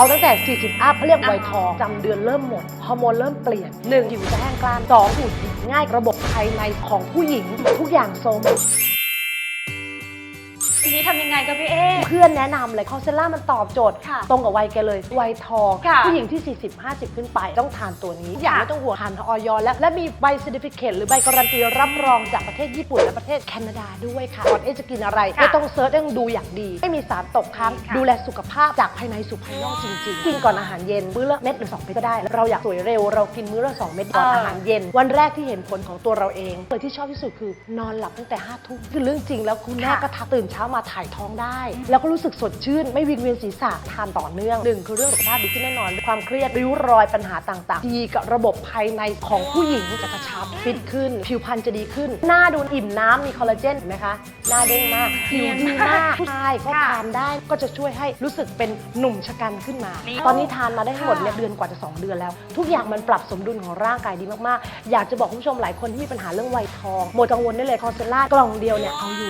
เอาตั้งแต่ 40 อัพเขาเรียกวัยทองจำเดือนเริ่มหมด ฮอร์โมนเริ่มเปลี่ยน 1. ผิวจะแห้งกร้าน 2หูดหยิบง่ายระบบภายในของผู้หญิงทุกอย่างโซม ทีนี้ทำยังไงกับพี่เอเพื่อนแนะนำเลยคอเซล่ามันตอบโจทย์ ค่ะตรงกับวัยแกเลย วัยทองค่ะผู้หญิงที่ 40 50 ขึ้นไปต้องทานตัวนี้ อย่างค่ะไม่ต้องห่วงทานออยแล้ว และมีใบเซอร์ติฟิเคตหรือใบการันตีรับรองจากประเทศญี่ปุ่นและประเทศแคนาดาด้วยค่ะก่อนเอะจะกินอะไรค่ะไม่ต้องเซิร์ชต้องดูอย่างดี ไม่มีสารตกค้างค่ะ ดูแลสุขภาพจากภายในสู่ภายนอกจริงๆกินก่อนอาหารเย็นมื้อละเม็ดหรือ2เม็ดก็ได้ เราอยากสวยเร็วเรากินมื้อละ2เม็ดก่อนเออออาหาร เย็นวันแรกที่เห็นผลของตัวเราเองเลยที่ชอบที่สุดคือนอนหลับตั้งแต่5ทุ่มคือเรื่องจริงแล้วคุณแม่ค่ะก็ทักตื่นเช้ามาถ่ายท้องได้ แล้วก็รู้สึกสดชื่น ไม่วิงเวียนศีรษะทานต่อเนื่องหนึ่งคือเรื่องสุขภาพดีขึ้นแน่นอน ความเครียดริ้วรอยปัญหาต่างๆ ดีกับระบบภายในของผู้หญิงจะกระชับฟิตขึ้น ผิวพรรณจะดีขึ้น หน้าดูอิ่มน้ำมีคอลลาเจนเห็นไหมคะหน้าเด้งมากผิวดีมากผู้ชายก็ค่ะทานได้ก็จะช่วยให้รู้สึกเป็นหนุ่มชะกันขึ้นมานี่ตอนนี้ทานมาได้ทั้งหมดเนี่ยค่ะเดือนกว่าจะ 2 เดือนแล้ว ทุกอย่างมันปรับสมดุลของร่างกายดีมากๆ อยากจะบอกคุณผู้ชมหลายคนที่มีปัญหาเรื่องวัยทองหมดกังวลได้เลยคอนเซล่ากล่องเดียวเนี่ยเอาอยู่